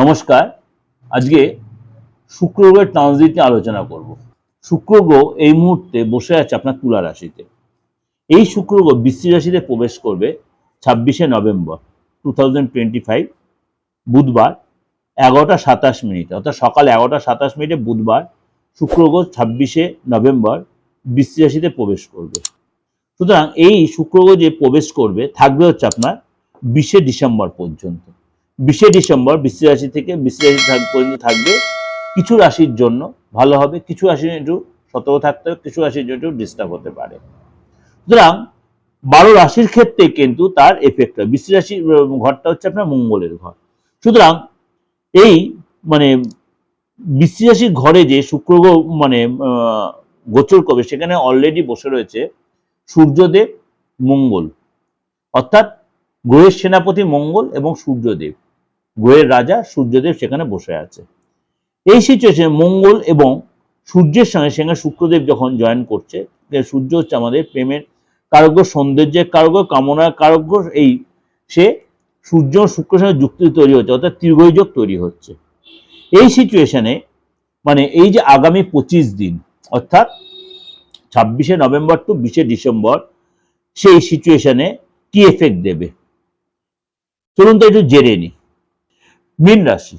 নমস্কার, আজকে শুক্র গ্রহের ট্রানজিট নিয়ে আলোচনা করব। শুক্র গ্রহ এই মুহূর্তে বসে আছে আপনার তুলা রাশিতে। এই শুক্র গ্রহ বৃশ্চিক রাশিতে প্রবেশ করবে ছাব্বিশে নভেম্বর টু থাউজেন্ড বুধবার এগারোটা সাতাশ মিনিটে। অর্থাৎ সকাল এগারোটা সাতাশ মিনিটে বুধবার শুক্র গ্রহ ছাব্বিশে নভেম্বর বৃশ্চিক রাশিতে প্রবেশ করবে। সুতরাং এই শুক্র গ্রহ যে প্রবেশ করবে থাকবে হচ্ছে আপনার বিশে ডিসেম্বর পর্যন্ত। বিশে ডিসেম্বর বৃশ্চিক রাশি থেকে বৃশ্চিক রাশি পর্যন্ত থাকবে। কিছু রাশির জন্য ভালো হবে, কিছু রাশির একটু সতর্ক থাকতে হবে, কিছু রাশির জন্য একটু ডিস্টার্ব হতে পারে। সুতরাং বারো রাশির ক্ষেত্রে কিন্তু তার এফেক্ট হয়। বৃশ্চিক রাশির ঘরটা হচ্ছে আপনার মঙ্গলের ঘর। সুতরাং এই মানে বৃশ্চিক রাশির ঘরে যে শুক্র মানে গোচর করবে, সেখানে অলরেডি বসে রয়েছে সূর্যদেব, মঙ্গল। অর্থাৎ গ্রহের সেনাপতি মঙ্গল এবং সূর্যদেব। গ্রহের রাজা সূর্যদেব সেখানে বসে আছে। এই সিচুয়েশনে মঙ্গল এবং সূর্যের সঙ্গে সেখানে শুক্রদেব যখন জয়েন করছে সূর্য হচ্ছে আমাদের প্রেমের কারগ্য, সৌন্দর্যের কারগ্য, কামনার কারগ্য, এই সে সূর্য শুক্রের সঙ্গে যুক্তি তৈরি হচ্ছে, অর্থাৎ তীর্ঘযোগ তৈরি হচ্ছে। এই সিচুয়েশনে মানে এই যে আগামী পঁচিশ দিন, অর্থাৎ ছাব্বিশে নভেম্বর টু বিশে ডিসেম্বর, সেই সিচুয়েশনে কি এফেক্ট দেবে? চলুন তো একটু জেনে নি। মীন রাশি।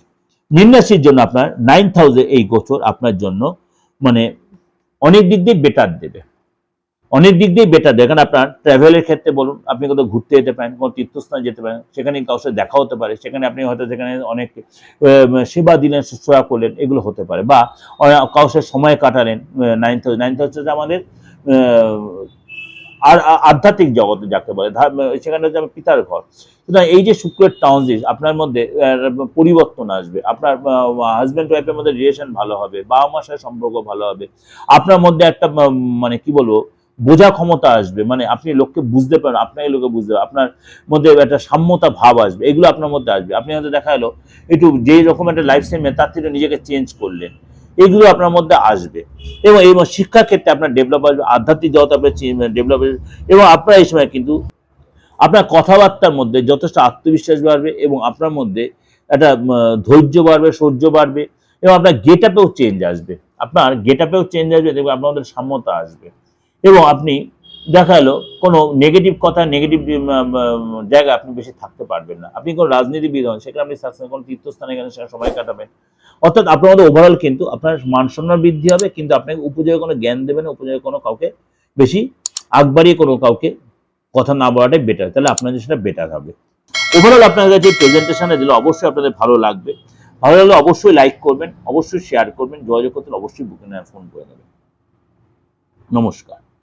মীন রাশির জন্য আপনার নাইন থাউজেন্ড এই গোচর আপনার জন্য মানে অনেক দিক দিয়ে বেটার দেবে। অনেক দিক দিয়ে বেটার দেবে। কারণ আপনার ট্রাভেলের ক্ষেত্রে বলুন, আপনি কোথাও ঘুরতে যেতে পারেন কোনো তীর্থস্থানে যেতে পারেন, সেখানে কারোর সাথে দেখা হতে পারে, সেখানে আপনি হয়তো সেখানে অনেক সেবা দিলেন, সেবা করলেন, এগুলো হতে পারে। বা কারোর সময় কাটালেন নাইন থাউজেন্ড নাইন থাউজেন্ড আমাদের আর আধ্যাত্মিক জগতে যাকে বলে সেখানে হচ্ছে আমার পিতার ঘর। সুতরাং এই যে শুক্রের ট্রানজিট আপনার মধ্যে পরিবর্তন আসবে। আপনার হাজব্যান্ড ওয়াইফের মধ্যে রিলেশন ভালো হবে বাবা মার সাথে সম্পর্ক ভালো হবে। আপনার মধ্যে একটা মানে কি বলব, বোঝা ক্ষমতা আসবে। মানে আপনি লোককে বুঝতে পারেন আপনাকে লোকে বুঝতে পারেন আপনার মধ্যে একটা সাম্যতা ভাব আসবে। এগুলো আপনার মধ্যে আসবে। আপনি হয়তো দেখা গেলো, একটু যেই রকম একটা লাইফ স্টাইল তার থেকে নিজেকে চেঞ্জ করলেন। এগুলো আপনার মধ্যে আসবে। এবং এই শিক্ষাক্ষেত্রে আপনার ডেভেলপ আসবে আধ্যাত্মিক জগৎ আপনার ডেভেলপ আসবে এবং আপনার এই সময় কিন্তু আপনার কথাবার্তার মধ্যে যথেষ্ট আত্মবিশ্বাস বাড়বে এবং আপনার মধ্যে একটা ধৈর্য বাড়বে সহ্য বাড়বে এবং আপনার গেট আপেও চেঞ্জ আসবে। আপনার গেট আপেও চেঞ্জ আসবে এবং আপনার মধ্যে সাম্যতা আসবে। এবং আপনি দেখা গেলো, কোনো নেগেটিভ কথা নেগেটিভ জায়গায় আপনি বেশি থাকতে পারবেন না। আপনি কোনো রাজনীতিবিদ হন, সেখানে আপনি সাকসেস কোনো তীর্থস্থানে গেলে সেখানে সময় কাটাবেন। অর্থাৎ আপনার মধ্যে ওভারঅল কিন্তু আপনার মান সম্মান বৃদ্ধি হবে, কিন্তু আপনাকে উপযোগে কোনো জ্ঞান দেবেন না উপযোগে কোনো কাউকে বেশি আগ বাড়িয়ে কোনো কাউকে কথা না বলাটাই বেটার তাহলে আপনাদের সেটা বেটার হবে। ওভারঅল আপনাদের কাছে প্রেজেন্টেশনে দিলে, অবশ্যই আপনাদের ভালো লাগবে। ভালো লাগলে অবশ্যই লাইক করবেন, অবশ্যই শেয়ার করবেন, যোগাযোগ করতে অবশ্যই বুকে নেওয়ার ফোন করে নেবেন। নমস্কার।